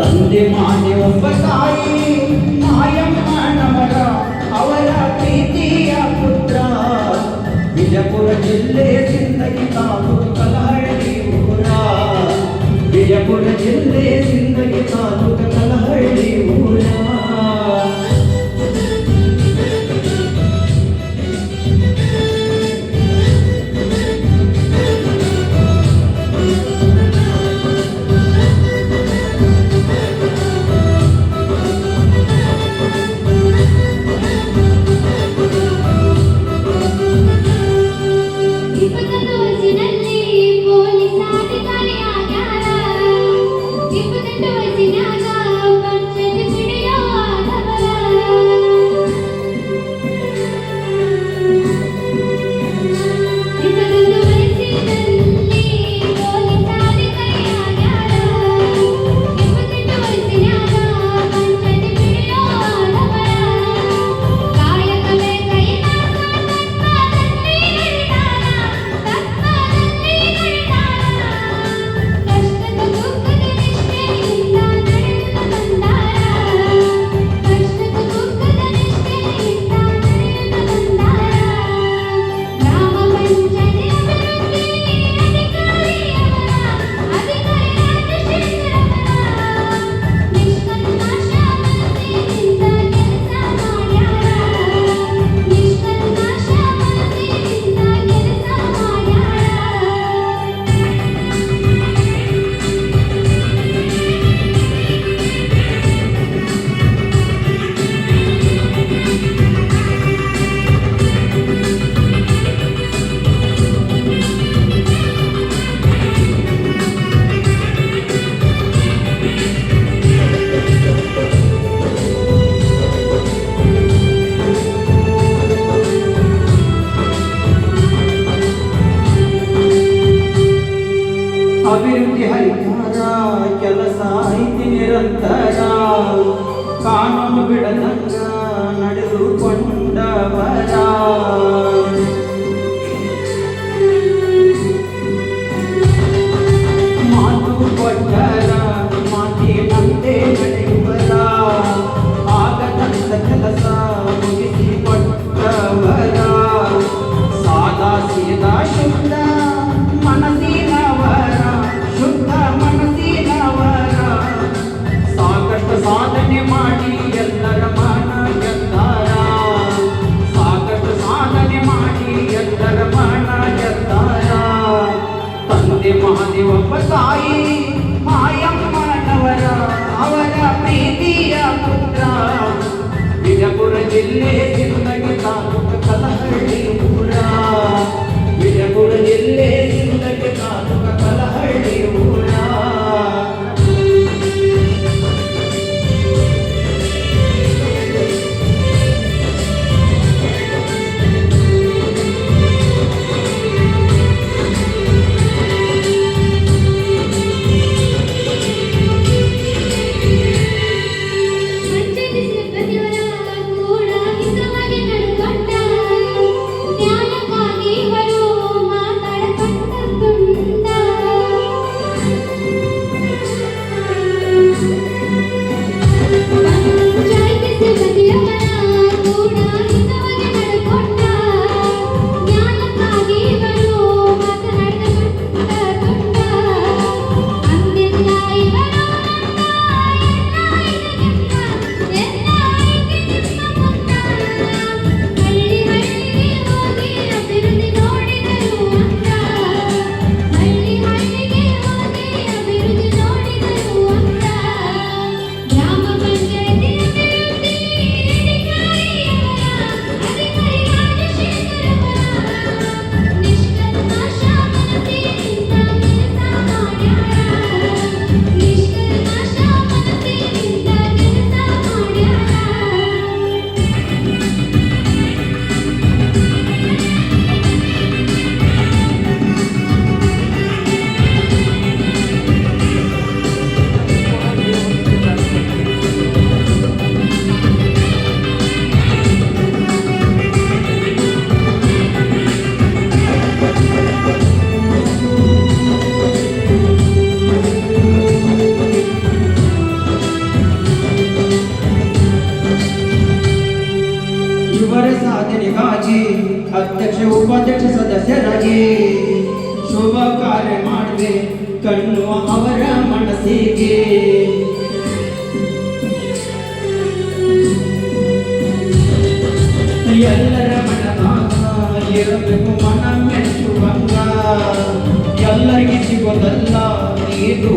ತಂದೆ ಮಾನೆ ಒಬ್ಬ ತಾಯಿ, ಮಾಯಮ್ಮ ಅವರ ಪ್ರೀತಿಯ ಪುತ್ರ. ವಿಜಯಪುರ ಜಿಲ್ಲೆ ಸಿಂದಗಿ ತಾಲೂಕು ಕಲಹಳ್ಳಿ ಊರ. ವಿಜಯಪುರ ಅಭಿವೃದ್ಧಿ ಹರಿಕಾರ ಕೆಲಸ ಐತಿ ನಿರಂತರ. ಕಾನೂನು ಬಿಡದಂಗ ನಡೆದುಕೊಂಡು ಮಹಾದೇವಪ್ಪ ತಾಯಿ ಮಾಯಮ್ಮನವರ ಅವರ ಪ್ರೀತಿಯ ಪುತ್ರ ಬಿಜಪುರ ಜಿಲ್ಲೆ ಮನಸ್ಸಿಗಾಗಿ ಅಧ್ಯಕ್ಷ, ಉಪಾಧ್ಯಕ್ಷ ಸದಸ್ಯರಾಗಿ ಶುಭ ಕಾರ್ಯ ಮಾಡುವೆ, ಕಣ್ಣು ಅವರ ಮನಸ್ಸಿಗೆ. ಎಲ್ಲರ ಮನದಾಗ ಇರಬೇಕು ಮನ ಮೆಚ್ಚುವಂಗ ಎಲ್ಲರಿಗೆ ಸಿಗೋದಲ್ಲ ನೀರು